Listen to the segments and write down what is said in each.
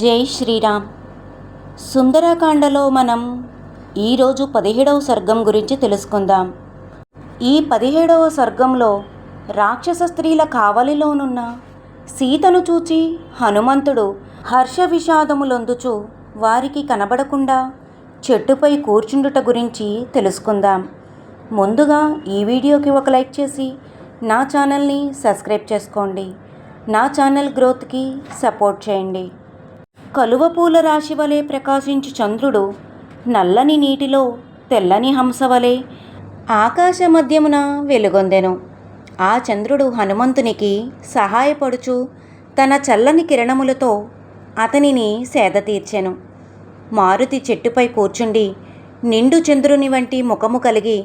జై శ్రీరామ్. సుందరకాండలో మనం ఈరోజు పదిహేడవ సర్గం గురించి తెలుసుకుందాం. ఈ పదిహేడవ సర్గంలో రాక్షస స్త్రీల కావలిలోనున్న సీతను చూచి హనుమంతుడు హర్ష విషాదములొందుచు వారికి కనబడకుండా చెట్టుపై కూర్చుండుట గురించి తెలుసుకుందాం. ముందుగా ఈ వీడియోకి ఒక లైక్ చేసి నా ఛానల్ని సబ్స్క్రైబ్ చేసుకోండి. నా ఛానల్ గ్రోత్కి సపోర్ట్ చేయండి. కలువ పూల రాశి వలె ప్రకాశించు చంద్రుడు నల్లని నీటిలో తెల్లని హంస వలె ఆకాశ మధ్యమున వెలుగొందెను. ఆ చంద్రుడు హనుమంతునికి సహాయపడుచు తన చల్లని కిరణములతో అతనిని సేద తీర్చెను. మారుతి చెట్టుపై కూర్చుండి నిండు చంద్రుని వంటి ముఖము కలిగి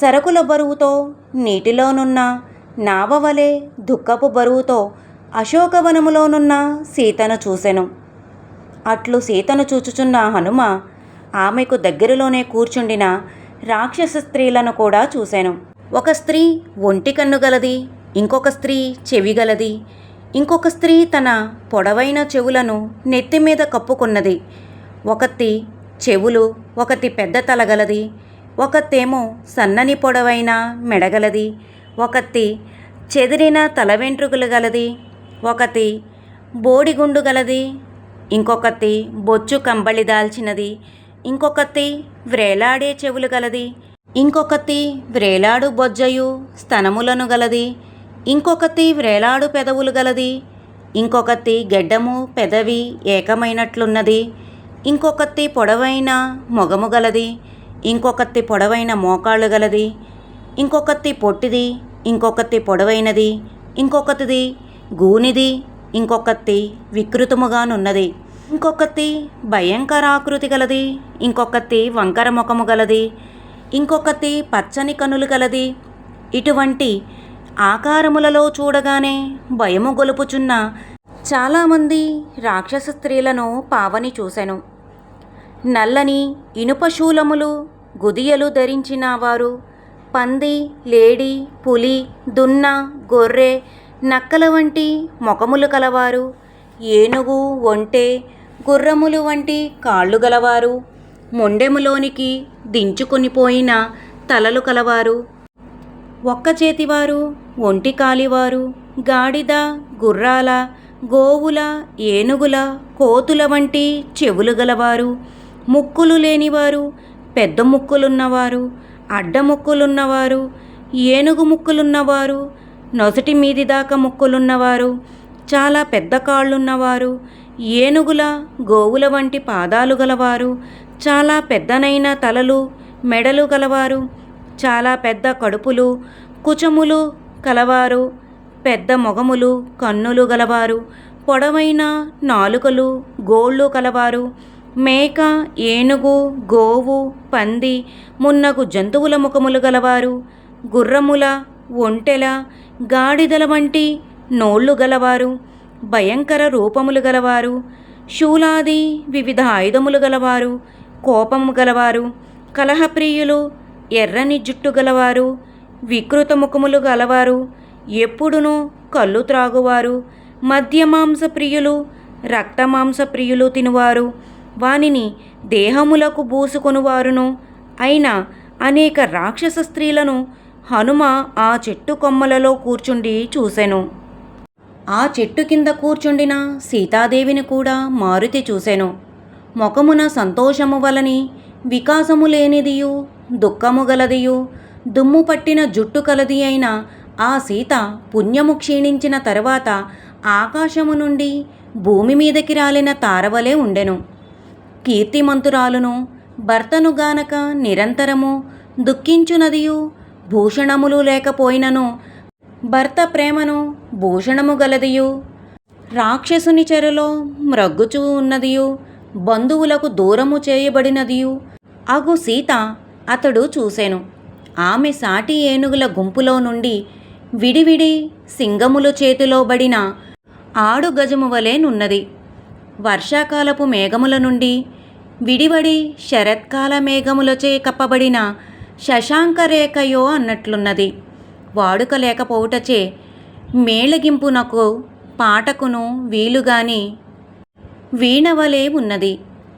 సరకుల బరువుతో నీటిలోనున్న నావ వలె దుఃఖపు బరువుతో అశోకవనములోనున్న సీతను చూసెను. అట్లు సీతను చూచుచున్న హనుమ ఆమెకు దగ్గరలోనే కూర్చుండిన రాక్షస స్త్రీలను కూడా చూశాను. ఒక స్త్రీ ఒంటి కన్ను గలది ఇంకొక స్త్రీ చెవి గలది ఇంకొక స్త్రీ తన పొడవైన చెవులను నెత్తి మీద కప్పుకున్నది. ఒకతి చెవులు ఒకతి పెద్ద తలగలది ఒకతేమో సన్నని పొడవైన మెడగలది ఒకతి చెదిరిన తల వెంట్రుకలు గలది ఒకతి బోడిగుండు గలది ఇంకొకతి బొచ్చు కంబళి దాల్చినది. ఇంకొకతి వ్రేలాడే చెవులు గలది. ఇంకొకతి వ్రేలాడు బొజ్జయు స్తనములను గలది. ఇంకొకతి వ్రేలాడు పెదవులు గలది. ఇంకొకతి గెడ్డము పెదవి ఏకమైనట్లున్నది. ఇంకొకతి పొడవైన మొగము గలది. ఇంకొకతి పొడవైన మోకాళ్ళు గలది. ఇంకొకతి పొట్టిది ఇంకొకతి పొడవైనది ఇంకొకటిది గూనిది ఇంకొకత్తి వికృతముగానున్నది. ఇంకొకటి భయంకరాకృతి గలది. ఇంకొకత్తి వంకర ముఖము గలది. ఇంకొకత్తి పచ్చని కనులు గలది. ఇటువంటి ఆకారములలో చూడగానే భయము గొలుపుచున్న చాలామంది రాక్షస స్త్రీలను పావని చూశాను నల్లని ఇనుప శూలములు గుదియలు ధరించిన వారు పంది లేడి పులి దున్న గొర్రె నక్కల వంటి ముఖములు కలవారు. ఏనుగు ఒంటె గుర్రములు వంటి కాళ్ళు గలవారు. మొండెములోనికి దించుకొనిపోయిన తలలు కలవారు. ఒక్క చేతివారు ఒంటి కాలివారు. గాడిద గుర్రాల గోవుల ఏనుగుల కోతుల వంటి చెవులు గలవారు. ముక్కులు లేనివారు పెద్ద ముక్కులున్నవారు అడ్డ ముక్కులున్నవారు ఏనుగు ముక్కులున్నవారు నొసటి మీది దాకా ముక్కులున్నవారు చాలా పెద్ద కాళ్ళున్నవారు ఏనుగుల గోవుల వంటి పాదాలు గలవారు చాలా పెద్దనైన తలలు మెడలు గలవారు చాలా పెద్ద కడుపులు కుచములు కలవారు పెద్ద మొగములు కన్నులు గలవారు పొడవైన నాలుకలు గోళ్ళు కలవారు మేక ఏనుగు గోవు పంది మున్నగు జంతువుల ముఖములు గలవారు గుర్రముల ఒంటెల గాడిదల వంటి నోళ్ళు గలవారు భయంకర రూపములు గలవారు శూలాది వివిధ ఆయుధములు గలవారు కోపము గలవారు కలహప్రియులు ఎర్రని జుట్టు గలవారు వికృత ముఖములు గలవారు ఎప్పుడునూ కళ్ళు త్రాగువారు మద్యమాంస ప్రియులు రక్తమాంస ప్రియులు తినువారు వానిని దేహములకు బూసుకొనువారును అయిన అనేక రాక్షస స్త్రీలను హనుమ ఆ చెట్టు కొమ్మలలో కూర్చుండి చూసెను. ఆ చెట్టు కింద కూర్చుండిన సీతాదేవిని కూడా మారుతి చూసెను. ముఖమున సంతోషము వలని వికాసము లేనిదియు దుఃఖము గలదియు దుమ్ము పట్టిన జుట్టు కలది అయిన ఆ సీత పుణ్యము క్షీణించిన తరువాత ఆకాశము నుండి భూమి మీదకి రాలిన తారవలే ఉండెను. కీర్తిమంతురాలును భర్తను గానక నిరంతరము దుఃఖించునదియు భూషణములు లేకపోయినను. భర్త ప్రేమను భూషణము గలదియు. రాక్షసుని చెరలో మ్రగ్గుచూ ఉన్నదియు. బంధువులకు దూరము చేయబడినదియు. అగు సీత అతడు చూసెను. ఆమె సాటి ఏనుగుల గుంపులో నుండి విడివిడి సింగములు చేతిలో బడిన ఆడు గజము వలె నున్నది. వర్షాకాలపు మేఘముల నుండి విడివడి శరత్కాల మేఘములచే కప్పబడిన శశాంకరేఖయో అన్నట్లున్నది. వాడుక లేకపోవుటచే మేళగింపునకు పాటకును వీలుగాని వీణవలే ఉన్నది.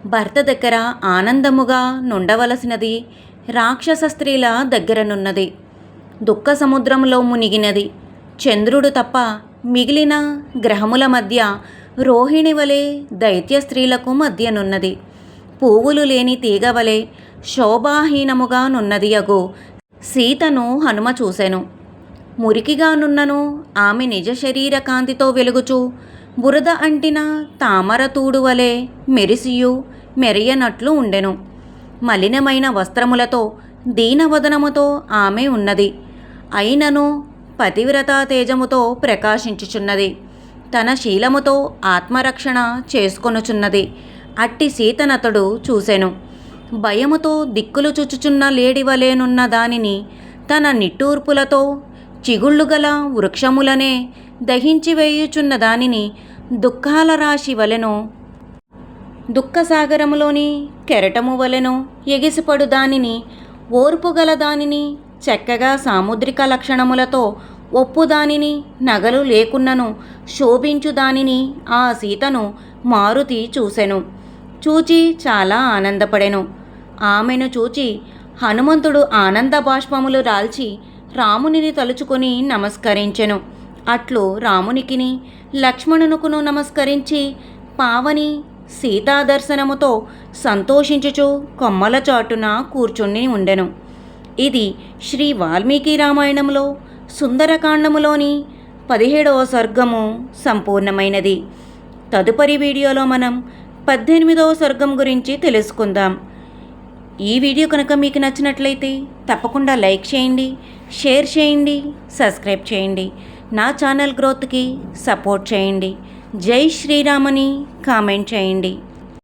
భర్త దగ్గర ఆనందముగా నుండవలసినది రాక్షస స్త్రీల దగ్గరనున్నది. దుఃఖ సముద్రంలో మునిగినది. చంద్రుడు తప్ప మిగిలిన గ్రహముల మధ్య రోహిణి వలె దైత్య స్త్రీలకు మధ్యనున్నది. పువ్వులు లేని తీగ శోభాహీనముగానున్నదియగు శోభాహీనముగా నున్నది సీతను హనుమ చూసెను. మురికిగానున్నను ఆమె నిజ శరీర కాంతితో వెలుగుచు. బురద అంటిన తామరతూడు వలె మెరిసియు మెరియనట్లు ఉండెను. మలినమైన వస్త్రములతో దీనవదనముతో ఆమె ఉన్నది. అయినను పతివ్రతా తేజముతో ప్రకాశించుచున్నది. తన శీలముతో ఆత్మరక్షణ చేసుకొనుచున్నది. అట్టి సీతనతడు చూసెను. భయముతో దిక్కులు చుచుచున్న లేడివలేనున్న దానిని తన నిట్టూర్పులతో చిగుళ్ళు గల వృక్షములనే దహించి వేయుచున్న దానిని దుఃఖాల రాశి వలెను దుఃఖసాగరములోని కెరటము వలెను ఎగిసిపడు దానిని ఓర్పుగల దానిని చక్కగా సాముద్రిక లక్షణములతో ఒప్పు దానిని నగలు లేకున్నను శోభించు దానిని ఆ సీతను మారుతి చూసెను. చూచి చాలా ఆనందపడెను. ఆమెను చూచి హనుమంతుడు ఆనంద బాష్పములు రాల్చి రామునిని తలుచుకొని నమస్కరించెను. అట్లు రామునికిని లక్ష్మణునుకును నమస్కరించి పావని సీతాదర్శనముతో సంతోషించుచు కొమ్మల చాటున కూర్చుని ఉండెను. ఇది శ్రీ వాల్మీకి రామాయణంలో సుందరకాండములోని పదిహేడవ సర్గము సంపూర్ణమైనది. తదుపరి వీడియోలో మనం పద్దెనిమిదవ స్వర్గం గురించి తెలుసుకుందాం. ఈ వీడియో కనుక మీకు నచ్చినట్లయితే తప్పకుండా లైక్ చేయండి షేర్ చేయండి సబ్స్క్రైబ్ చేయండి. నా ఛానల్ గ్రోత్కి సపోర్ట్ చేయండి. జై శ్రీరామని కామెంట్ చేయండి.